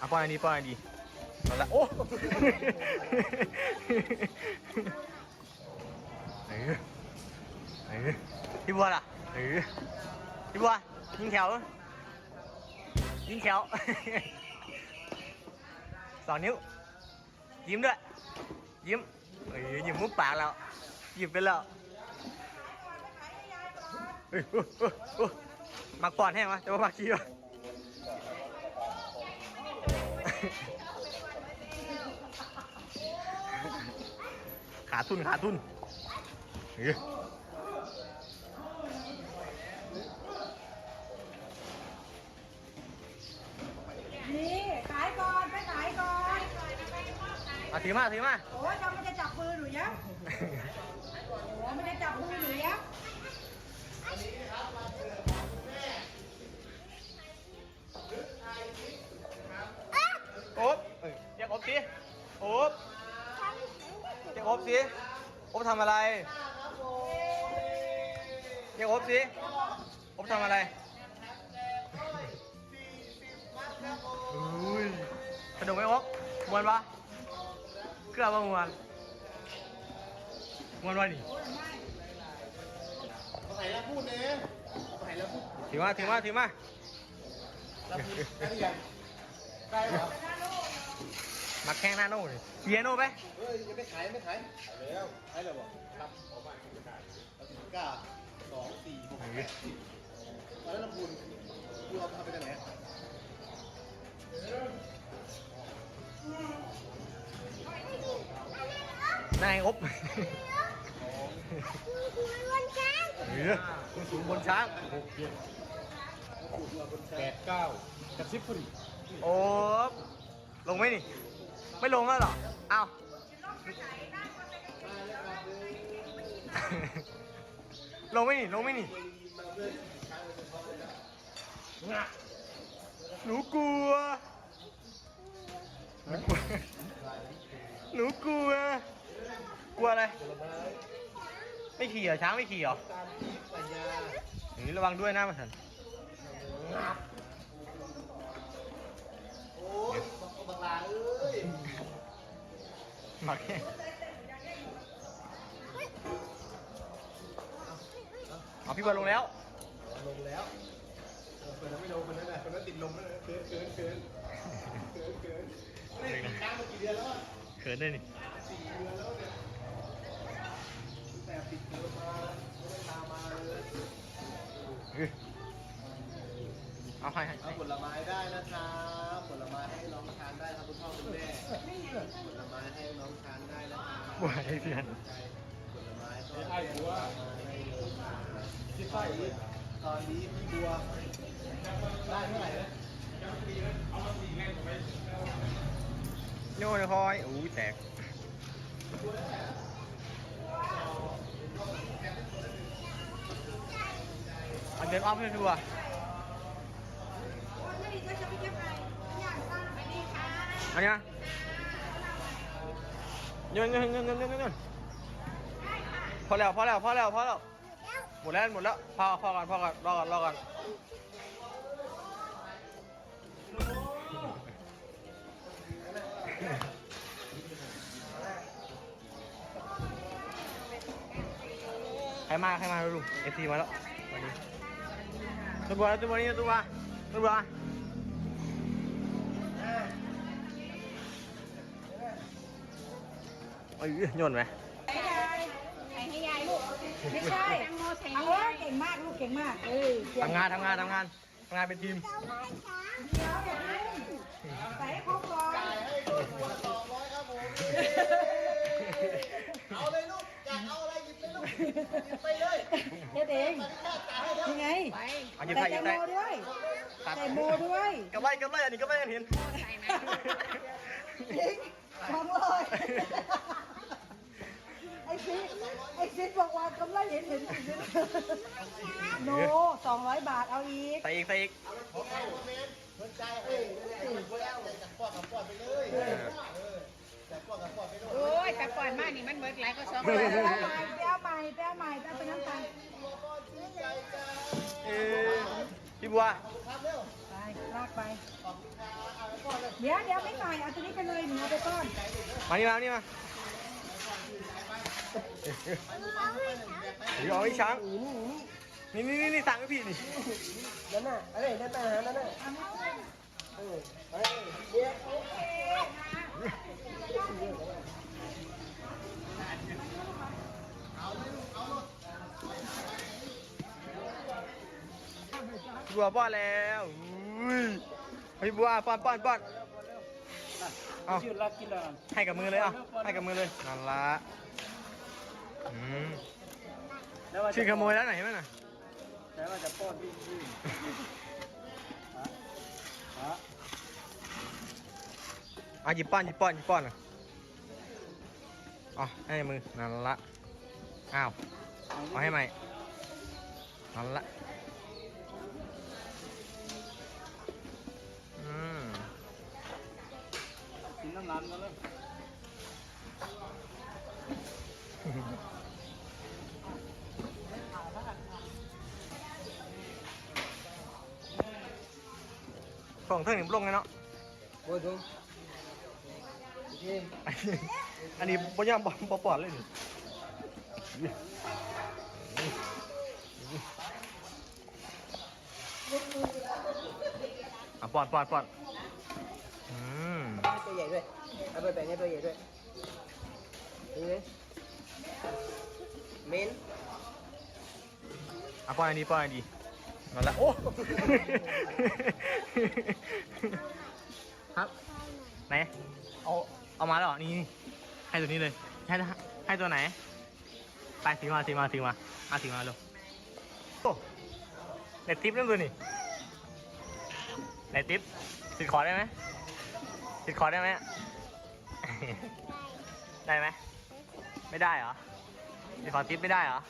อะป้อนอันนี้ป้อนอันนี้เอาละโอ้เออเออพี่บัวล่ะเออพี่บัวยิงแถวยิงแถวสองนิ้ว ยิ้มด้วย ยิ้มเอ้ยยิ้มมุกปากแล้วยิ้มไปแล้วเฮ้ยโอ้โอ้โอ้มักปอดแห้งวะจะมามักขี้วะ ขาทุนขาทุนเฮ้ยนี่ขายก่อนไปขายก่อนเอาถือมาถือมา โอ้ยจะไม่ได้จับมือหนูยะ ทำอะไรเรียกโอ๊บสิโอ๊บทำอะไรอุ้ยสนุกไหมโอ๊บมวนปะเกลือปะมวนมวนวะนี่ไหนแล้วพูดเนี่ยไหนแล้วพูดถือมาถือมาถือมาแล้วพูดได้หรือยังได้เหรอ มาแข่งหน้าโน่เลยเชียร์โน่ไปเฮ้ยยังไม่ขายยังไม่ขายแล้วขายแล้วบอกครับออกมาไม่ขายเราถึงก้าสองสี่หกเจ็ดสิบแล้วลำพูนคุณเอาทำไปจากไหนนายอบเออคุณสูงบนช้างหกเจ็ดแปดเก้ากับสิบพอดีโอ้ลงไหมนี่ ไม่ลงแล้วเหรอ เอ้าลงไหมนี่ ลงไหมนี่หนูกลัวหนูกลัว หนูกลัว กลัวอะไร ไม่ขี่เหรอ ช้างไม่ขี่เหรอตามที่ปัญญาอย่างนี้ระวังด้วยนะมาสันโอ้ยบังลาเอ้ย หมักแห้งเอาพี่บอลลงแล้วลงแล้วคนนั้นไม่ลงคนนั้นแหละคนนั้นติดลมแล้วเกินเกินเกินเกินเกินไม่ได้ค้างมากี่เดือนแล้วเขินด้วยนี่สี่เดือนแล้วเนี่ยแต่ปิดเทอมมาไม่ได้ตามมาเลยเอาให้ให้เอาผลไม้ได้นะครับผลไม้ให้น้องทานได้ครับคุณพ่อคุณแม่ผลไม้ให้น้องทาน ได้นะครับบัวให้เพื่อนไอ้บัวที่ไส้ตอนนี้พี่บัวได้เท่าไหร่นะโน่นคอยอู้แตกอันเดินอ้อมให้ดูอะไม่ดีก็จะไปเก็บไปอย่างสั้นนี่ค่ะอันเนี้ย เงินเงินเงินเงินเงินเงินพอแล้วพอแล้วพอแล้วพอแล้วหมดแล้วหมดแล้วพอพอก่อนพอก่อนรอก่อนรอก่อนใครมาใครมาลูกเอฟซีมาแล้ววันนี้ตัวตัวนี่ตัวบัวตัว เอ้ยโยนไหมใส่ยายใส่ให้ยายลูกไม่ใช่แตงโมใส่ให้ยายเก่งมากลูกเก่งมากเออเดี๋ยวทำงานทำงานทำงานทำงานเป็นทีมอย่าเพิ่งใส่ให้ครบก่อนจ่ายให้ครอบครัวสองร้อยครับผมเอาเลยลูกอยากเอาอะไรหยิบเลยลูกหยิบไปเลยเฮ็ดเองมาที่ข้าจ่ายให้แล้วยังไงเอาหยิบใส่ใส่หแตยิบงใส่โมด้วยตัดใส่โมด้วยกำไรกำไรอันนี้กำไรอันเห็นทิ้งสองร้อย ไอ้ซิไอ้ซิบอกว่ากำไรเห็นเห็นเห็นโนสองร้อยบาทเอาอีกใส่อีกใส่อีกผมให้โมเมนต์เงินใจายให้จากพ่อกับพ่อไปเลยจากพ่อกับพ่อไปเลยโอ้ยแต่ก่อนมานี่มันเบิกหลายก็สองไปร้อยเอาใหม่ไปเอาใหม่ไปเอาใหม่ไปเอาน้ำตาลเออพี่บัวครับเร็วไปลากไปขอบคุณครับเอาแล้วพ่อเลยเดี๋ยวเดี๋ยวไม่ใส่เอาตัวนี้ไปเลยหนูเอาไปก้อนมานี่มานี่มา เดี๋ยวเอาไอ้ช้าง นี่นี่นี่นี่สั่งให้พี่นี่นั่นน่ะเอ้ยนั่นน่ะนั่นน่ะเออไปเดี๋ยวบัวป้อนแล้วอุ้ยเฮ้ยบัวป้อนป้อนป้อนเอาให้กับมือเลยเอาให้กับมือเลยนั่นละ อืมชื่อขโมยแล้วไหนอยเห็นไหมน่ะแต่ว่าจะป้อนวิ่งวิ่งฮะฮะเอาหยิบป้อนหยิบป้อนหยิบป้อนอะอ๋อให้มือนั่นละอ้าวเอาให้ใหม่นั่นละอืม กินน้ำร้านกันเลย ส่งเท่าหนึ่งลงเลยเนาะโอ้ยทุกทีอันนี้ปย่างปอปอดเลยนี่อะปอดปอดปอดอืมให้ตัวใหญ่ด้วยเอาไปแบ่งให้ตัวใหญ่ด้วยนี่ไหม มนอะปอดอันนี้ปอดอันนี้นั่นละโอ้ครับไหน เอา เอามาแล้วเหรอนี่นี่ให้ตัวนี้เลย ให้ ให้ตัวไหน ไปถือมาถือมาถือมาอะถือมาเร็วโอ้เด็ดทิปเรื่องตัวนี่เด็ดทิปติดคอได้ไหมติดคอได้ไหม ได้ไหม ไม่ได้เหรอ ติดคอทิปไม่ได้เหรอ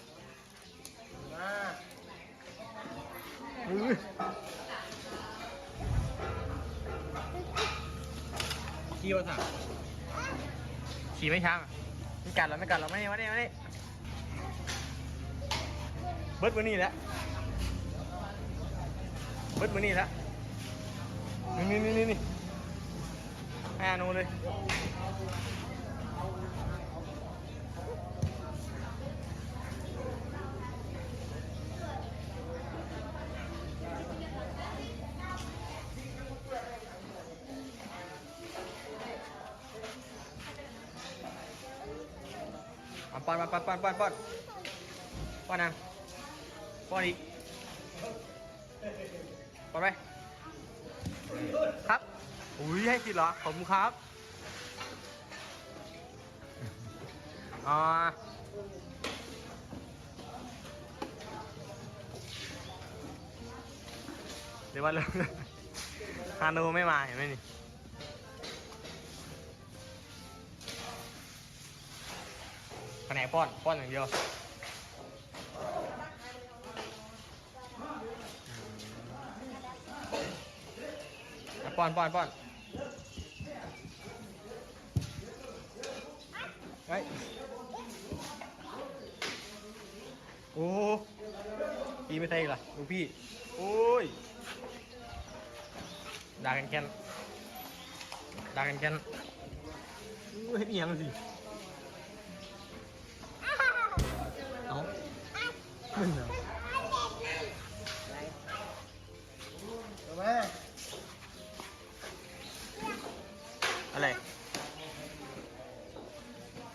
ขี่วะสั่งขี่ไม่ช้างไม่กัดหรอไม่กัดหรอไม่ไมาดิมาดิเบิร์ดมือนี่แล้วเบิร์ดมือนี่แล้วนี่นี่นี่นี่ให้อนูเลย เอาป้อนป้อนป้อนป้อนป้อนป้อนป้อนนะป้อนอีกป้อนไปครับอุ้ยให้สิเหรอขอบคุณครับอ๋อเดี๋ยวว่าเริ่มฮานูไม่มาเห็นไหมนี่ แผนกป้อนป้อนอย่างเดียวป้อนป้อนป้อนไอ้ยโอ้พี่ไม่ใช่อีกเหรอลูกพี่ โอ้ยด่ากันแค้นด่ากันแค้นอู้เฮ็ดอีหยังสิ อะไร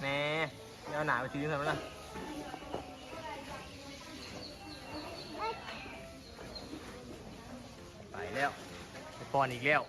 แน่เอาหนาไปซื้อทำไมล่ะไปแล้วไปปอนอีกแล้ว